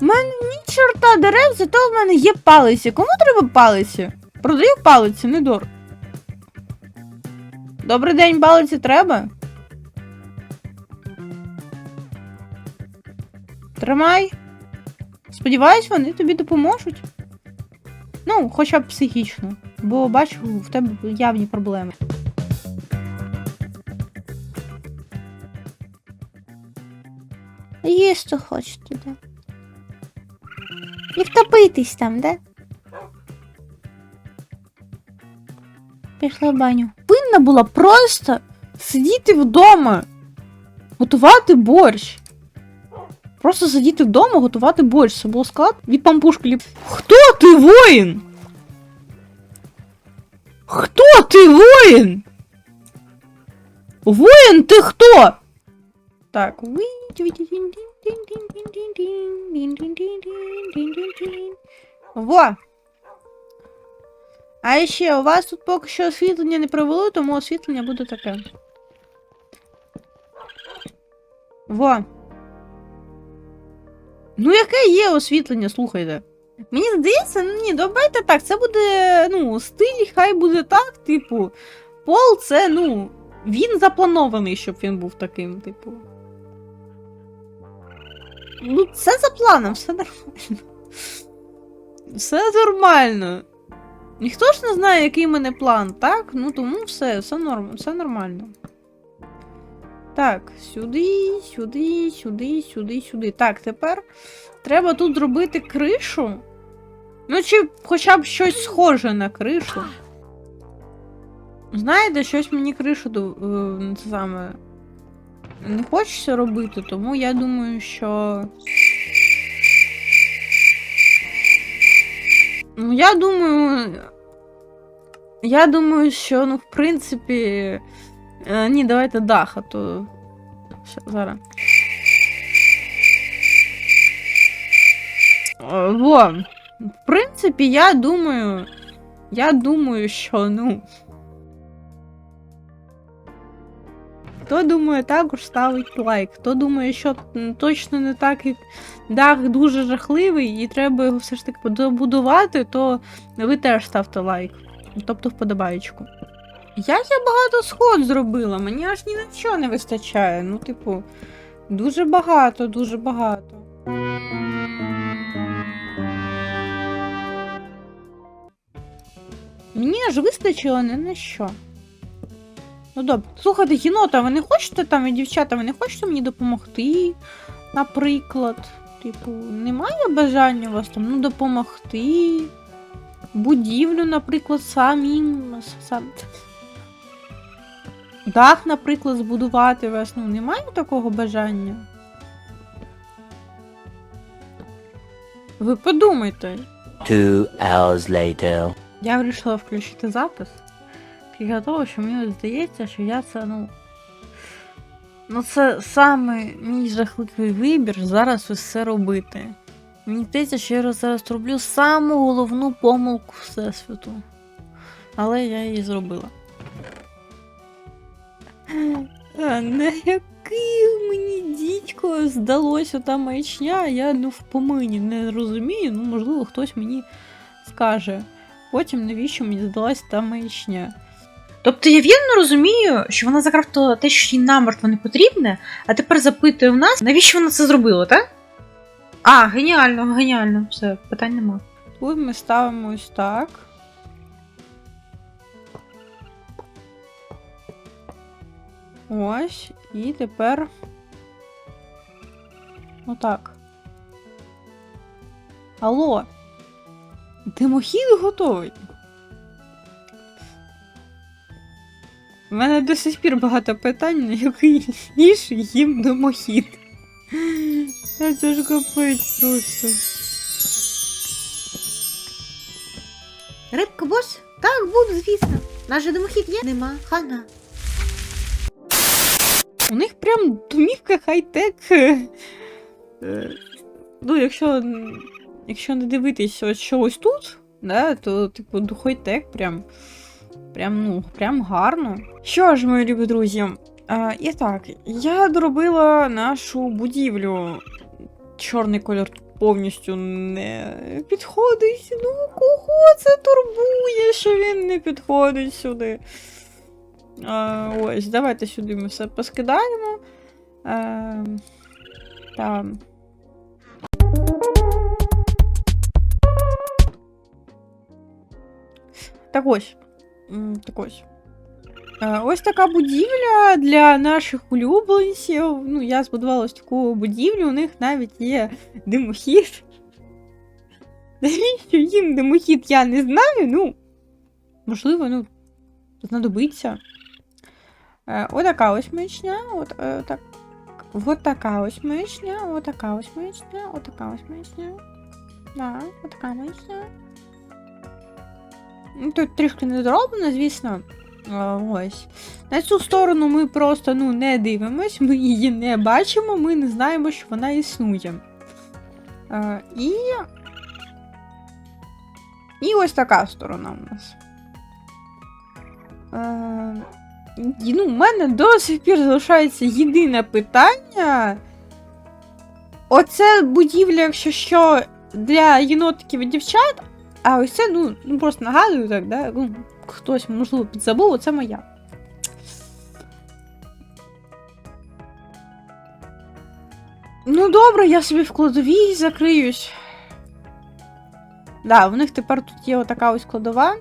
У мене ні чорта дерев, зато в мене є палиці. Кому треба палиці? Продаю палиці, не дор. Добрий день, палиці треба? Тримай. Сподіваюсь, вони тобі допоможуть. Ну, хоча б психічно. Бо бачу, в тебе явні проблеми. Їсти хочете, да? І втопитись там, да? Пішла в баню. Повинна була просто сидіти вдома, готувати борщ. Просто сидіти вдома, готувати борщ. Це було склад від пампушки. Хто ти воїн? Хто ти воїн? Воїн, ти хто? Так, Во! А ще у вас тут поки що освітлення не провели, тому освітлення буде таке. Во. Ну, яке є освітлення, слухайте. Мені здається, ну ні, давайте так, це буде, ну, стиль, хай буде так, типу, пол це, ну, він запланований, щоб він був таким, типу. Ну, це за планом, все нормально. Все нормально. Ніхто ж не знає, який в мене план, так? Ну тому все, все норм, все нормально. Так, сюди, сюди, сюди, сюди, сюди. Так, тепер треба тут зробити кришу. Ну, чи хоча б щось схоже на кришу. Знаєте, щось мені кришу до- е, саме не хочеться робити, тому я думаю, що. Ну, я думаю. Я думаю, що, ну, в принципі. Е, ні, давайте дах, а то. Зараз. Е, Во. В принципі, я думаю. Я думаю, що, ну. Хто думає також ставить лайк. Хто думає, що точно не так, як дах дуже жахливий, і треба його все ж таки добудувати, то ви теж ставте лайк. Тобто вподобаєчку. Як я багато сход зробила, мені аж ні на що не вистачає. Ну, типу, дуже багато, дуже багато. Мені аж вистачило не на що. Ну добре. Слухайте, єнота, ви не хочете там, і дівчата, ви не хочете мені допомогти? Наприклад. Типу, немає бажання у вас там ну, допомогти? Будівлю, наприклад, самим. Сам... Дах, наприклад, збудувати у вас. Ну, немає такого бажання? Ви подумайте. Two hours later. Я вирішила включити запис. Після того, що мені здається, що я це, ну. Ну, це саме мій жахливий вибір зараз це робити. Мені здається, що я зараз роблю саму головну помилку Всесвіту. Але я її зробила. А, на який мені дідько здалося та маячня, я ну в помині не розумію, ну можливо хтось мені скаже. Потім навіщо мені здалася та маячня. Тобто я вірно розумію, що вона закрафтила те, що їй намертво не потрібне, а тепер запитує в нас, навіщо вона це зробила, так? А, геніально, геніально, все, питань нема. Тут ми ставимо ось так. Ось, і тепер. Отак. Алло. Димохід готовий. У мене до сих пір багато питань, на який ніж їм димохід. Це ж капець просто. Рибка бос? Так, буду, звісно. Наш же домохід є? Нема. Хана. У них прям домівка хай-тек. Е, Ну, якщо, якщо не дивитись що ось тут, да, то, типу, хай-тек прям. Прям, ну, прям гарно. Що ж, мої любі друзі, а, і так, я доробила нашу будівлю. Чорний кольор повністю не підходить. Ну, кого це турбує, що він не підходить сюди? А, ось, давайте сюди ми все поскидаємо. А, там. Так ось. Так ось. Е, Ось така будівля для наших улюбленців. Ну, я збудувала таку будівлю, у них навіть є димохід. Навіщо їм димохід, я не знаю. Ну, можливо, ну, знадобиться. Е, Отака ось маячня, от, е, так. Вот така ось маячня, отака ось маячня, отака ось маячня. Да, отака маячня. Ну, тут трішки не зроблено, звісно. Ось. На цю сторону ми просто ну, не дивимось, ми її не бачимо, ми не знаємо, що вона існує. І. І ось така сторона у нас. І, ну, у мене до сих пір залишається єдине питання. Оце будівля, якщо що, для єнотиків і дівчат, а ось це, ну, ну просто нагадую так, да? Ну, хтось, можливо, підзабув, це моя. Ну, добре, я собі в кладовій закриюсь. Да, у них тепер тут є отака ось кладова.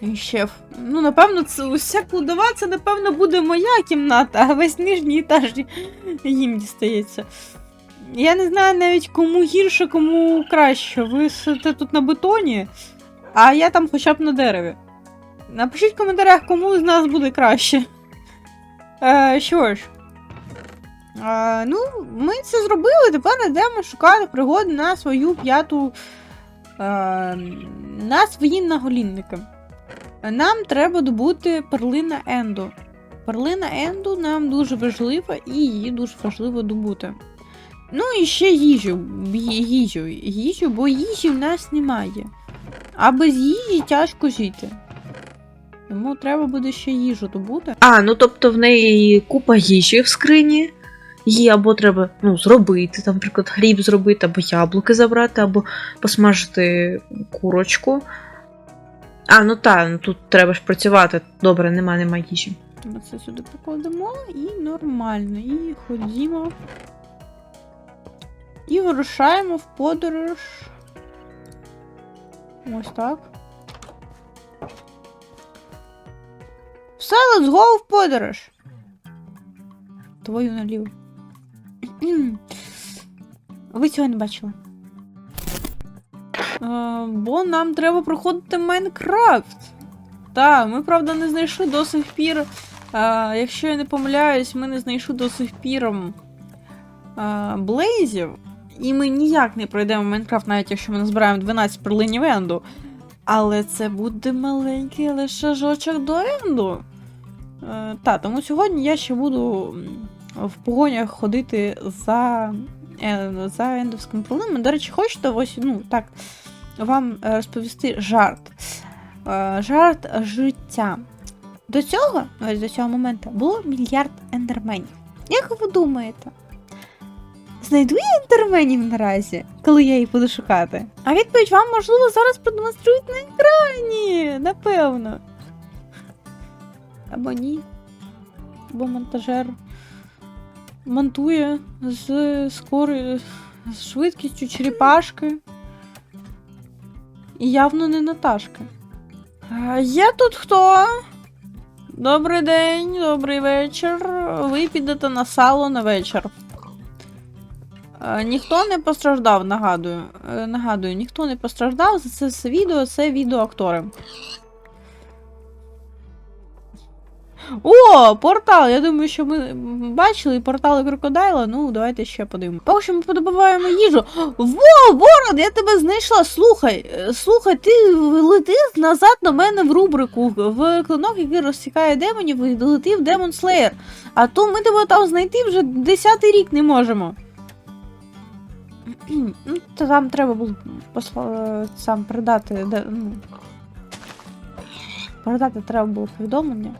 І ще. Ну, напевно, це уся кладова, це, напевно, буде моя кімната, а весь нижній етаж їм дістається. Я не знаю навіть кому гірше, кому краще. Ви сидите тут на бетоні, а я там хоча б на дереві. Напишіть в коментарях, кому з нас буде краще. Е, що ж. Е, ну, ми це зробили, тепер йдемо шукати пригоди на свою п'яту. Е, на свої наголінники. Нам треба добути перлина Енду. Перлина Енду нам дуже важлива і її дуже важливо добути. Ну і ще їжу. Їжу, їжу, бо їжі в нас немає. А без їжі тяжко жити. Тому треба буде ще їжу добути. А, ну тобто в неї купа їжі в скрині. Її або треба ну, зробити, там, наприклад, хліб зробити, або яблуки забрати, або посмажити курочку. А, ну так, ну тут треба ж працювати. Добре, нема, нема їжі. Ми це сюди покладемо і нормально. І ходімо. І вирушаємо в подорож. Ось так. Все, let's go в подорож. Твою наліво. Ви цього не бачили. Е, бо нам треба проходити Майнкрафт. Так, ми, правда, не знайшли до сих пір. А, якщо я не помиляюсь, ми не знайшли до сих пір а, блейзів. І ми ніяк не пройдемо Майнкрафт, навіть якщо ми назбираємо 12 перлинів Енду. Але це буде маленький лише жочок до Енду. Е, та, тому сьогодні я ще буду в погонях ходити за, е, за ендовськими перлинами. До речі, хочете ось, ну, так, вам е, розповісти жарт. Е, жарт життя. До цього, ось до цього моменту, було мільярд ендерменів. Як ви думаєте? Знайду я ендерменів наразі, коли я їх буду шукати? А відповідь вам, можливо, зараз продемонструють на екрані, напевно. Або ні. Або монтажер монтує з скорою з швидкістю черепашки. І явно не Наташки. А, Є тут хто? Добрий день, добрий вечір. Ви підете на сало на вечір. Е, Ніхто не постраждав, нагадую. Е, Нагадую, ніхто не постраждав за це відео, це відеоактори. О, портал! Я думаю, що ми бачили портали крокодайла. Ну, давайте ще подивимося. Поки що ми подобуваємо їжу. Во, Ворон, я тебе знайшла. Слухай, е, слухай, ти лети назад на мене в рубрику в клинок, який розсікає демонів, і лети в Демон Слеєр. А то ми тебе там знайти вже десятий рік не можемо. Ну, то там треба було посла... сам передати. де- Ну, передати треба було повідомлення.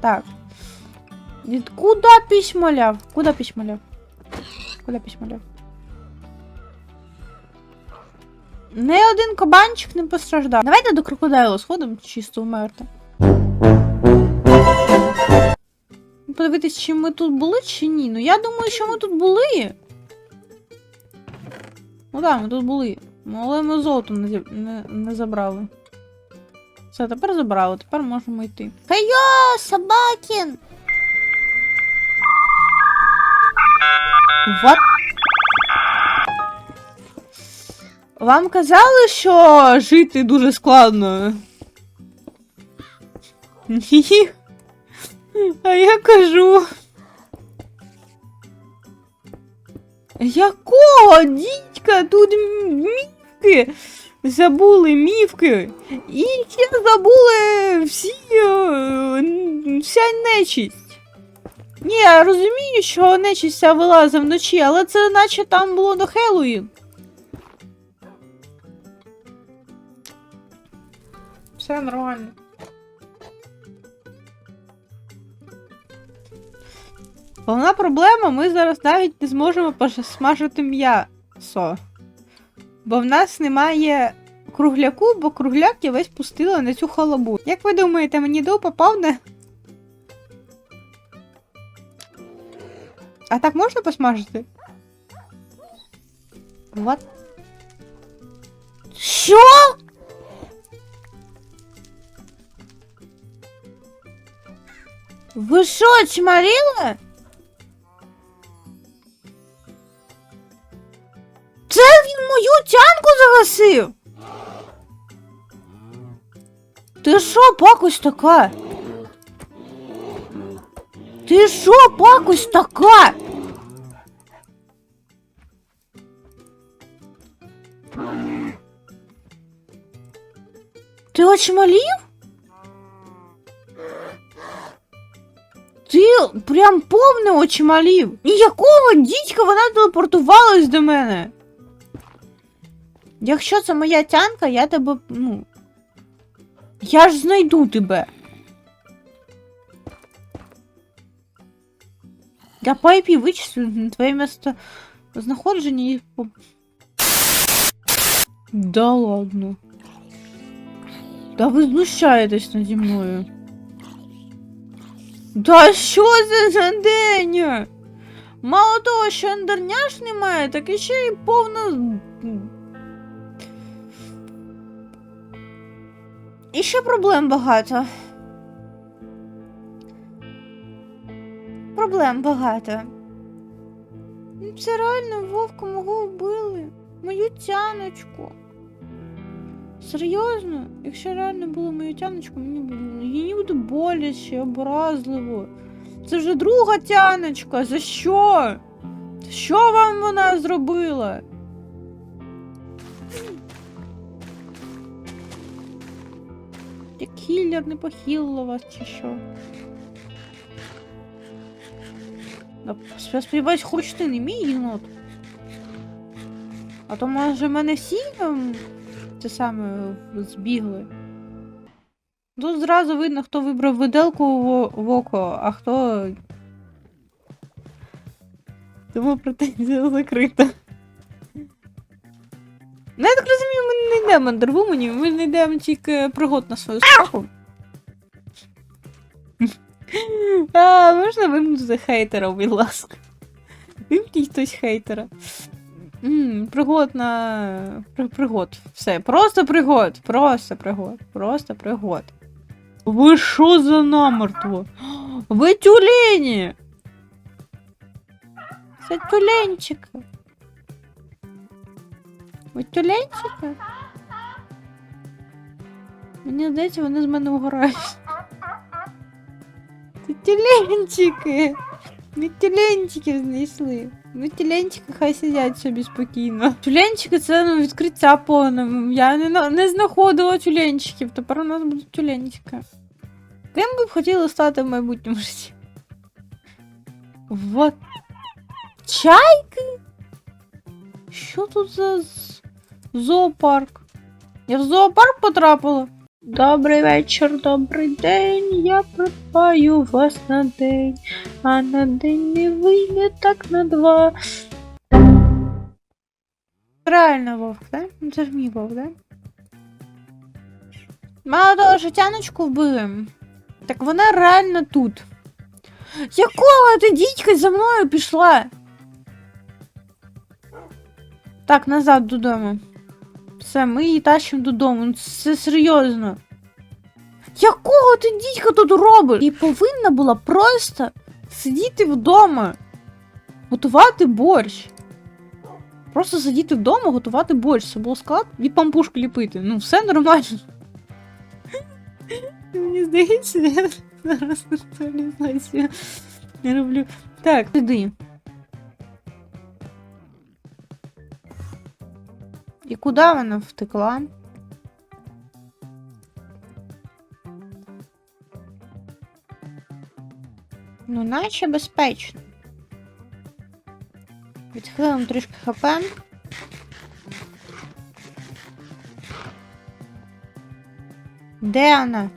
Так. Куда письмо ляв? Куда письмо ляв? Куди письмо Не один кабанчик не постраждав. Давайте до крокодила сходимо, чисто вмерти. Подивитись, чи ми тут були, чи ні. Ну я думаю, що ми тут були. Ну так, ми тут були. Ну, Але ми золото не, не, не забрали. Все, тепер забрали, тепер можемо йти. Хайо, собакін! What? Вам казали, що жити дуже складно? Ні. А я кажу. Якого дідька тут мівки? Забули мівки. І ще забули всі. е, вся нечість. Ні, я розумію, що нечість вилазить вночі, але це наче там було до Хеллоїн. Все нормально. Головна проблема, ми зараз навіть не зможемо посмажити м'ясо. Бо в нас немає кругляку, бо кругляк я весь пустила на цю халабу. Як ви думаєте, мені до попав на. А так можна посмажити? Вот. Що? Ви що, чмаріли? Загасив. Ти що, пакость така? Ти що, пакость така? Ти очмалів? Ти прям повне очмалів. І якого дідька вона телепортувалась до мене? Якщо це моя тянка, я тебе, ну. Я ж знайду тебе. Я по IP вичислю на твоє місто знаходження і. по- Да ладно. Да ви знущаєтесь наді мною. Да що це за день? Мало того, що ендерняш немає, так ще й повна. І ще проблем багато. Проблем багато. Це реально вовка мого вбили. Мою тяночку. Серйозно? Якщо реально було мою тяночку, мені буде боляче, образливо. Це вже друга тяночка. За що? Що вам вона зробила? Я не похилила вас чи що? Я сподіваюсь, хоч ти не мій єнот. А то може в мене всі ем, це саме збігли. Тут зразу видно, хто вибрав виделку в око, а хто. Тому претензія закрита. Ну, я так розумію, ми не йдемо андервуменів, ми не йдемо тільки пригод на свою страху. А, можна вимкнути хейтера, будь ласка. Вимкніть хтось хейтера. М, пригод на. при- Пригод. Все. Просто пригод. Просто пригод. Просто пригод. Ви що за намертво? Ви тюлені! Це тюленчики. Ви тюленчики? Мені здається, вони з мене угорають. Це тюленчики. Ми тюленчиків знайшли. Ну, тюленчики хай сидять собі спокійно. Тюленчики це ну, відкриття повне. Я не, не знаходила тюленчиків, тепер у нас будуть тюленчики. Ким би б хотіли стати в майбутньому житті? Вот. Чайки? Що тут за зоопарк? Я в зоопарк потрапила. Добрий вечір, добрий день. Я придбаю вас на день, а на день не вийде так на два. Реально вовк, да? Ну це ж мій вовк, да? Мало того, що тяночку вбили. Так вона реально тут. Якого ти дідька за мною пішла? Так, назад додому. Все, ми її тащимо додому. Ну, Це серйозно. Якого ти дідька тут робиш? І повинна була просто сидіти вдома, готувати борщ. Просто сидіти вдома, готувати борщ. Це було склад і пампушки ліпити. Ну, все нормально. Мені здається, я зараз не роблю. Так, іди. І куди вона втекла? Ну, наче безпечно. Відхилимо трішки хп. Де вона?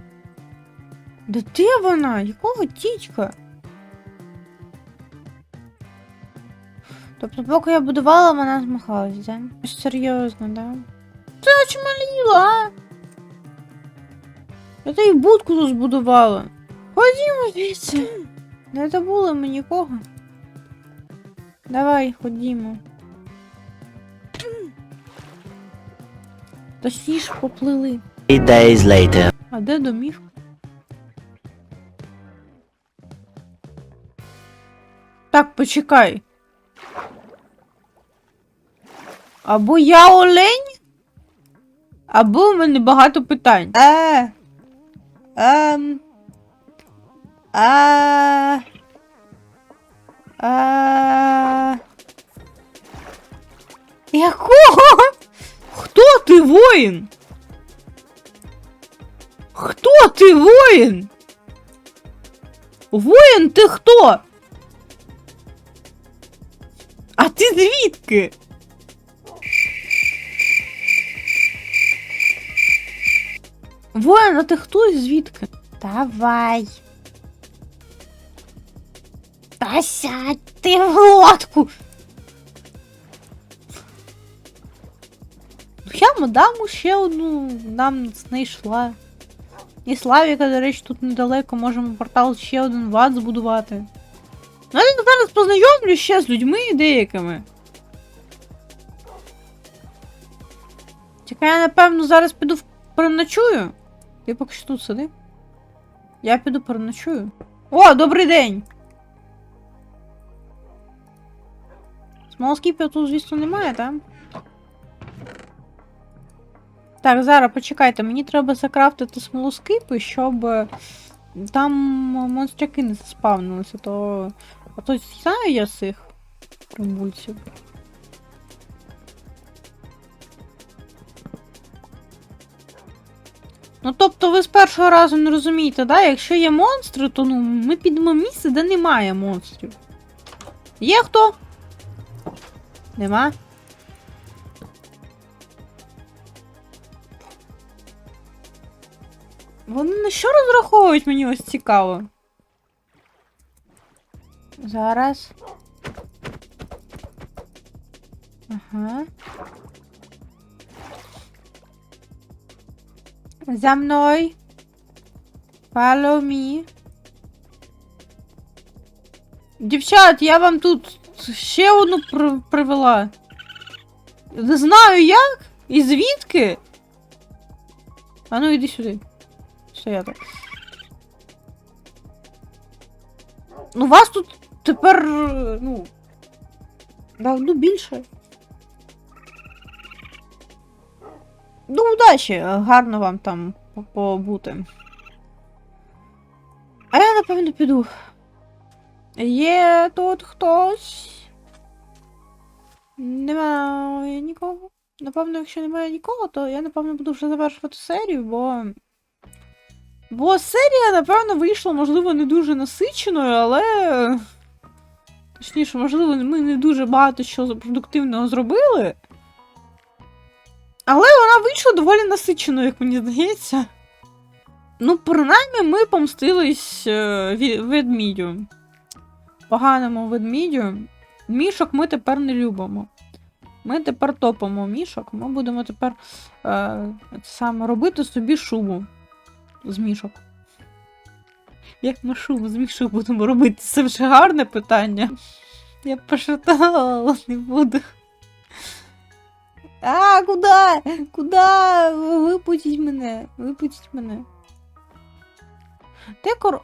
Да де вона? Якого тічка? Тобто, поки я будувала, вона змахалась, да? Серйозно, да? Ти очмаліла, а? Я тобі будку тут збудувала. Ходімо звідси. Не забули ми нікого. Давай, ходімо. Точніше поплили. Three days later. А де домівка? Так, почекай. Або я олень, або у мене багато питань. Е. Ем. Е. Е. Якого? Хто ти воїн? Хто ти воїн? Воїн ти хто? А ти звідки? Воїн, а ти хто і звідки? Давай. Та сядь ти в лодку. Ну, я мадаму ще одну нам знайшла. І Славіка, до речі, тут недалеко можемо портал ще один в ад збудувати. Ну, я зараз познайомлю ще з людьми деякими. Тільки я, напевно, зараз піду в- переночую. Ти поки що тут сиди. Я піду переночую. О, добрий день! Смолоскіпів тут, звісно, немає, так? Так, зараз почекайте, мені треба закрафтити смолоскипи, щоб е, там монстряки не заспавнилися, то. А то знаю я цих примульців. Ну, тобто ви з першого разу не розумієте, да? Якщо є монстри, то ну, ми підемо місце, де немає монстрів. Є хто? Нема? Вони на що розраховують мені ось цікаво? Зараз. Ага. За мною. Follow me. Дівчат, я вам тут ще одну при- привела. Не знаю як і звідки. А ну іди сюди. Стояти. Ну, вас тут тепер, ну. Да, ну більше. Ну, удачі, гарно вам там побути. А я напевно піду. Є тут хтось. Немає нікого. Напевно, якщо немає нікого, то я напевно буду вже завершувати серію, бо. Бо серія, напевно, вийшла, можливо, не дуже насиченою, але. Точніше, можливо, ми не дуже багато що продуктивного зробили. Але вона вийшла доволі насиченою, як мені здається. Ну, принаймні, ми помстились е, ведмідю. Поганому ведмідю. Мішок ми тепер не любимо. Ми тепер топимо мішок. Ми будемо тепер е, саме робити собі шубу з мішок. Як ми шубу з мішок будемо робити? Це вже гарне питання. Я пошатала, не буду. А, куда? Куда? Випустіть мене. Випустіть мене. Де кор...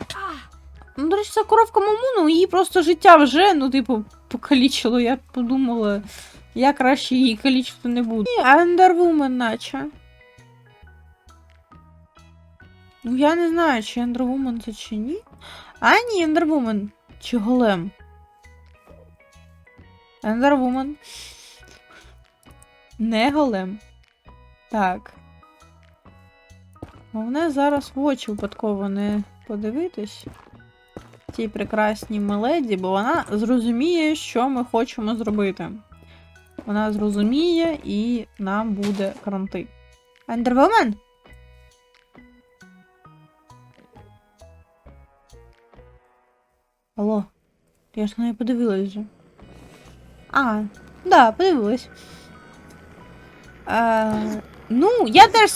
Ну, до речі, це коровка Мамуну, її просто життя вже, ну, типу, покалічило. Я подумала, я краще її калічити не буду. Ні, Ендервумен наче. Ну, я не знаю, чи Ендервумен це чи ні. А, ні, Ендервумен. Чи голем. Ендервумен. Не голем. Так. Головне зараз в очі випадково не подивитись цій прекрасній меледі, бо вона зрозуміє, що ми хочемо зробити. Вона зрозуміє і нам буде кранти. Ендервумен? Алло, я ж на неї подивилась вже. А, да, подивилась. Е, ну, я теж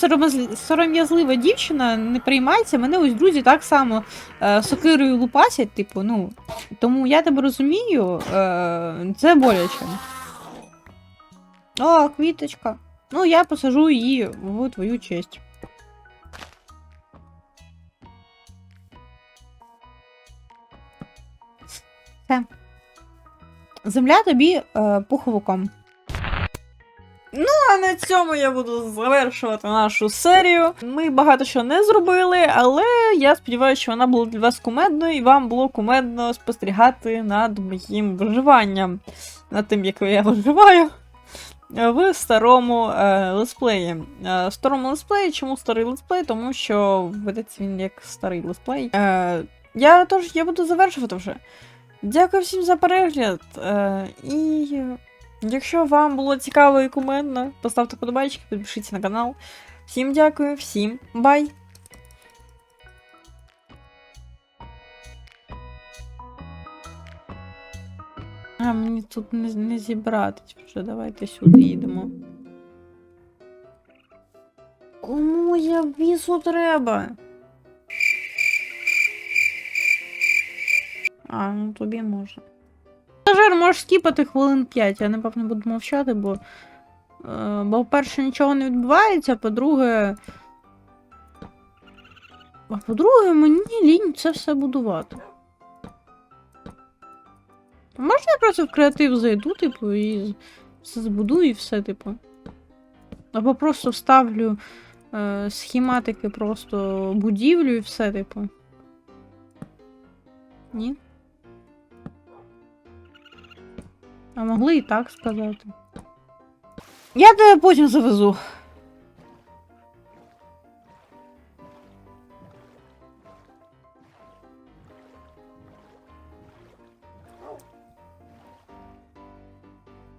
сором'язлива дівчина, не приймається. Мене ось друзі так само е, сокирою лупасять, типу, ну. Тому я тебе розумію, е, це боляче. О, квіточка. Ну, я посажу її в твою честь. Земля тобі е, пуховиком. А на цьому я буду завершувати нашу серію. Ми багато що не зробили, але я сподіваюся, що вона була для вас кумедною, і вам було кумедно спостерігати над моїм виживанням, над тим, як я виживаю. В старому е, летсплеї. Е, старому летсплеї, чому старий летсплей? Тому що ведеться він як старий летсплей. Е, я тож я буду завершувати вже. Дякую всім за перегляд. Е, і якщо вам було цікаво і кумедно, поставте подобайки, підпишіться на канал. Всім дякую, всім бай! А, мені тут не, не зібратись вже, давайте сюди їдемо. Кому я візу треба? А, ну тобі можна. Стажер, можеш скіпати хвилин 5, я напевно буду мовчати, бо. Е, бо, по-перше, нічого не відбувається, по-друге. А по-друге, мені лінь це все будувати. Можна я просто в креатив зайду, типу, і все збудую і все, типу. Або просто вставлю е, схематики просто будівлю і все, типу. Ні? А могли і так сказати. Я тебе потім завезу.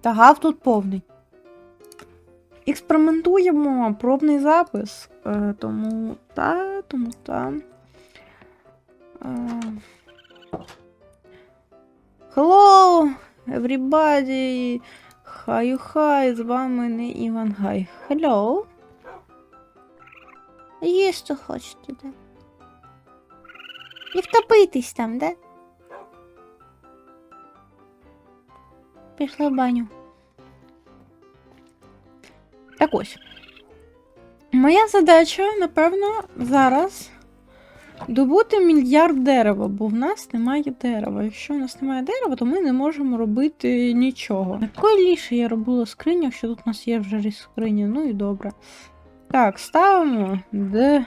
Та гав тут повний. Експериментуємо пробний запис. Е, тому та, тому та. Е, Hello, everybody! Хаю хай, з вами не Іван Гай. Hello. Їсти хочете, да? І втопитись там, да? Пішла в баню. Так ось. Моя задача, напевно, зараз добути мільярд дерева, бо в нас немає дерева. Якщо в нас немає дерева, то ми не можемо робити нічого. Якої ліше я робила скриню, якщо тут у нас є вже скриня, ну і добре. Так, ставимо де.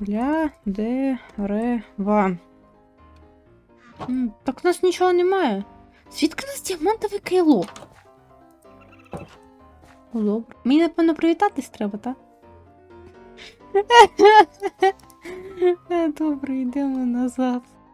Для дерева. Так у нас нічого немає. Звідки у нас діамантове кайло? Добре. Мені, напевно, привітатись треба, так? Добре, йдемо назад.